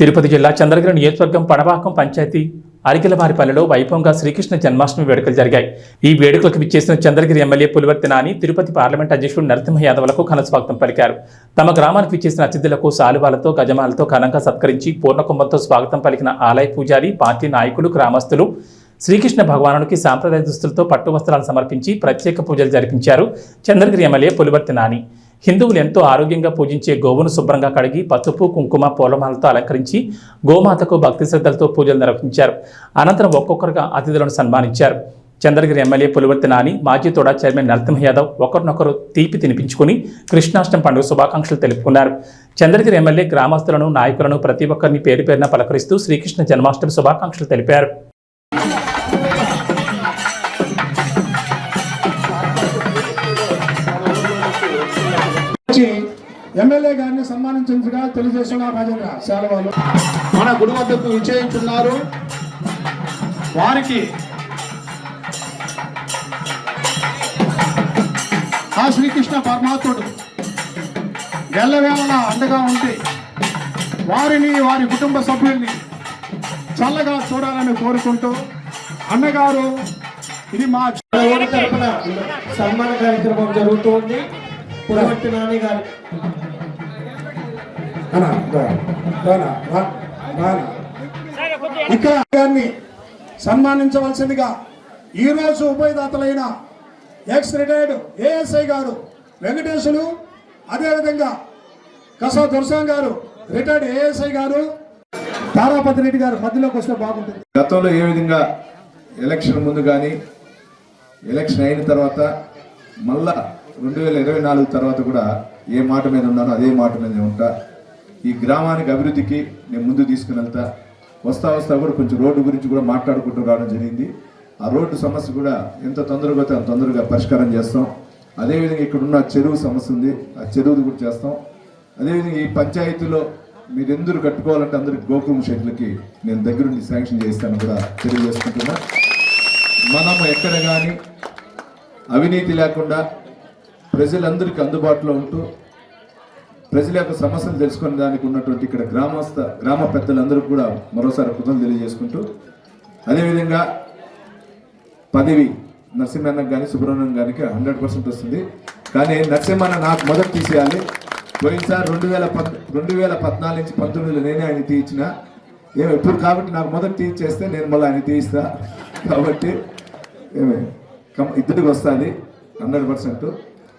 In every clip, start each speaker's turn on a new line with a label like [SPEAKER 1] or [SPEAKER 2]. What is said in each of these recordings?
[SPEAKER 1] తిరుపతి జిల్లా చంద్రగిరి నియోజకవర్గం పడవాకం పంచాయతీ అరికెలవారిపల్లెలో వైభవంగా శ్రీకృష్ణ జన్మాష్టమి వేడుకలు జరిగాయి. ఈ వేడుకలకు విచ్చేసిన చంద్రగిరి ఎమ్మెల్యే పులివర్తి నాని తిరుపతి పార్లమెంట్ అధ్యక్షుడు నరసింహ యాదవ్లకు ఘన స్వాగతం పలికారు. తమ గ్రామానికి విచ్చేసిన అతిథులకు సాలువాలతో గజమాలతో ఘనంగా సత్కరించి పూర్ణకుంభంతో స్వాగతం పలికిన ఆలయ పూజారి పార్టీ నాయకులు గ్రామస్తులు శ్రీకృష్ణ భగవానుడికి సాంప్రదాయ దుస్తులతో పట్టు వస్త్రాలు సమర్పించి ప్రత్యేక పూజలు జరిపించారు చంద్రగిరి ఎమ్మెల్యే పులివర్తి నాని. హిందువులు ఎంతో ఆరోగ్యంగా పూజించే గోవును శుభ్రంగా కడిగి పసుపు కుంకుమ పూలమాలతో అలంకరించి గోమాతకు భక్తి శ్రద్ధలతో పూజలు నిర్వహించారు. అనంతరం ఒక్కొక్కరుగా అతిథులను సన్మానించారు. చంద్రగిరి ఎమ్మెల్యే పులివర్తి నాని మాజీ తోడా చైర్మన్ నరసింహ యాదవ్ ఒకరినొకరు తీపి తినిపించుకుని కృష్ణాష్టమి పండుగ శుభాకాంక్షలు తెలుపుకున్నారు. చంద్రగిరి ఎమ్మెల్యే గ్రామస్తులను నాయకులను ప్రతి ఒక్కరిని పేరు పేరున పలకరిస్తూ శ్రీకృష్ణ జన్మాష్టమి శుభాకాంక్షలు తెలిపారు.
[SPEAKER 2] ఎమ్మెల్యే గారిని సన్మానించినట్టుగా తెలియజేస్తున్నారు రాజేంద్ర శాలవాళ్ళు. మన గుడి వద్దకు విజయించున్నారు వారికి ఆ శ్రీకృష్ణ పరమాత్ముడు ఎల్లవేళలా అండగా ఉండి వారిని వారి కుటుంబ సభ్యుల్ని చల్లగా చూడాలని కోరుకుంటూ అన్నగారు ఇది మా
[SPEAKER 3] ఊరి తరపున సన్మాన కార్యక్రమం జరుగుతోంది. పురవర్తి నాని గారు.
[SPEAKER 2] ఇక్కడ గారిని సన్మానించవలసిందిగా ఈరోజు ఉభయదాతలైన ఎక్స్ రిటైర్డ్ ఏఎస్ఐ గారు వెంకటేశులు అదేవిధంగా కసా దుర్సాం గారు రిటైర్డ్ ఏఎస్ఐ గారు తారాపతి రెడ్డి గారు మధ్యలోకి వస్తే బాగుంటుంది
[SPEAKER 4] గతంలో ఏ విధంగా ఎలక్షన్ ముందు కానీ ఎలక్షన్ అయిన తర్వాత మళ్ళా రెండు వేల ఇరవై నాలుగు తర్వాత కూడా ఏ మాట మీద ఉన్నానో అదే మాట మీద ఉంటా. ఈ గ్రామానికి అభివృద్ధికి నేను ముందు తీసుకుని వెళ్తా వస్తా వస్తా కూడా కొంచెం రోడ్డు గురించి కూడా మాట్లాడుకుంటూ రావడం జరిగింది. ఆ రోడ్డు సమస్య కూడా ఎంత తొందరగా అంత తొందరగా పరిష్కారం చేస్తాం. అదేవిధంగా ఇక్కడ ఉన్న చెరువు సమస్య ఉంది. ఆ చెరువుది కూడా చేస్తాం. అదేవిధంగా ఈ పంచాయతీలో మీరు ఎందుకు కట్టుకోవాలంటే అందరికి గోకులం షెడ్లకి నేను దగ్గరుండి శాంక్షన్ చేస్తాను కూడా తెలియజేసుకుంటున్నా. మనం ఎక్కడ కానీ అవినీతి లేకుండా ప్రజలందరికీ అందుబాటులో ఉంటూ ప్రజల యొక్క సమస్యలు తెలుసుకునే దానికి ఉన్నటువంటి ఇక్కడ గ్రామస్థ గ్రామ పెద్దలందరూ కూడా మరోసారి కృతజ్ఞతలు తెలియజేసుకుంటూ అదేవిధంగా పదవి నరసింహన్న కానీ సుబ్రహ్మణ్యం గారికి హండ్రెడ్ పర్సెంట్ వస్తుంది. కానీ నరసింహన్న నాకు మొదటి తీసేయాలి. పోయినసారి రెండు వేల పద్ రెండు వేల పద్నాలుగు నుంచి పంతొమ్మిదిలో నేనే ఆయన తీయించిన ఏమి ఇప్పుడు కాబట్టి నాకు మొదటి తీయించేస్తే నేను మళ్ళీ ఆయన తీయిస్తా. కాబట్టి ఏమి కం- ఇద్దరికి వస్తుంది హండ్రెడ్ పర్సెంట్.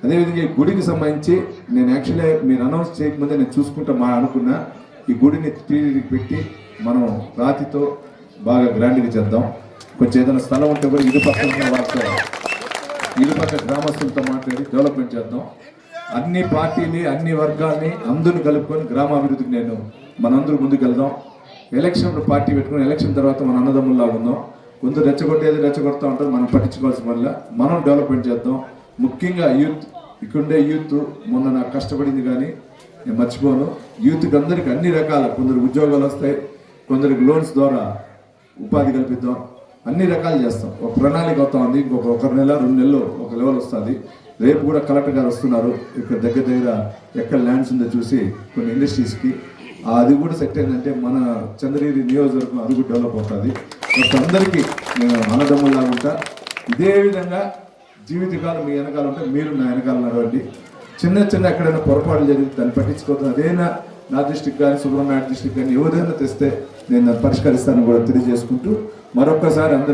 [SPEAKER 4] అదేవిధంగా ఈ గుడికి సంబంధించి నేను యాక్చువల్లీ మీరు అనౌన్స్ చేయకముందే నేను చూసుకుంటా మా అనుకున్నా ఈ గుడిని టీడీకి పెట్టి మనం రాతితో బాగా గ్రాండ్గా చేద్దాం. కొంచెం ఏదైనా స్థలం ఉంటే కూడా ఇరు పక్కన వాడుతాం ఇరు పక్క గ్రామస్తులతో మాట్లాడి డెవలప్మెంట్ చేద్దాం. అన్ని పార్టీని అన్ని వర్గాల్ని అందరిని కలుపుకొని గ్రామాభివృద్ధికి నేను మనందరూ ముందుకు వెళ్దాం. ఎలక్షన్ పార్టీ పెట్టుకుని ఎలక్షన్ తర్వాత మన అన్నదమ్ముల్లా ఉందాం. కొందరు రెచ్చగొట్టేది రెచ్చగొడతా ఉంటారు మనం పట్టించుకోవాల్సిన వల్ల మనం డెవలప్మెంట్ చేద్దాం. ముఖ్యంగా యూత్ ఇక్కడుండే యూత్ మొన్న నాకు కష్టపడింది కానీ నేను మర్చిపోను. యూత్కి అందరికి అన్ని రకాల కొందరు ఉద్యోగాలు వస్తాయి కొందరికి లోన్స్ ద్వారా ఉపాధి కల్పిద్దాం. అన్ని రకాలు చేస్తాం. ఒక ప్రణాళిక అవుతా ఉంది ఇంకొక ఒక నెల రెండు నెలలు ఒక లెవెల్ వస్తుంది. రేపు కూడా కలెక్టర్ గారు వస్తున్నారు. ఇక్కడ దగ్గర దగ్గర ఎక్కడ ల్యాండ్స్ ఉందో చూసి కొన్ని ఇండస్ట్రీస్కి. అది కూడా సెట్ అయిందంటే మన చంద్రగిరి నియోజకవర్గం అది కూడా డెవలప్ అవుతుంది. అందరికీ నేను అన్నదమ్ములాగా ఉంటా. ఇదే విధంగా జీవితకాలం మీ వెనకాల ఉంటే మీరు నా వెనకాల నడవండి. చిన్న చిన్న ఎక్కడైనా పొరపాటు జరిగితే దాన్ని పట్టించుకోవద్దు. అదేనా నా దృష్టికి కానీ సుబ్రహ్మణ్య దృష్టికి కానీ ఏదైనా తెస్తే నేను దాన్ని పరిష్కరిస్తాను కూడా తెలియజేసుకుంటూ మరొక్కసారి అందరూ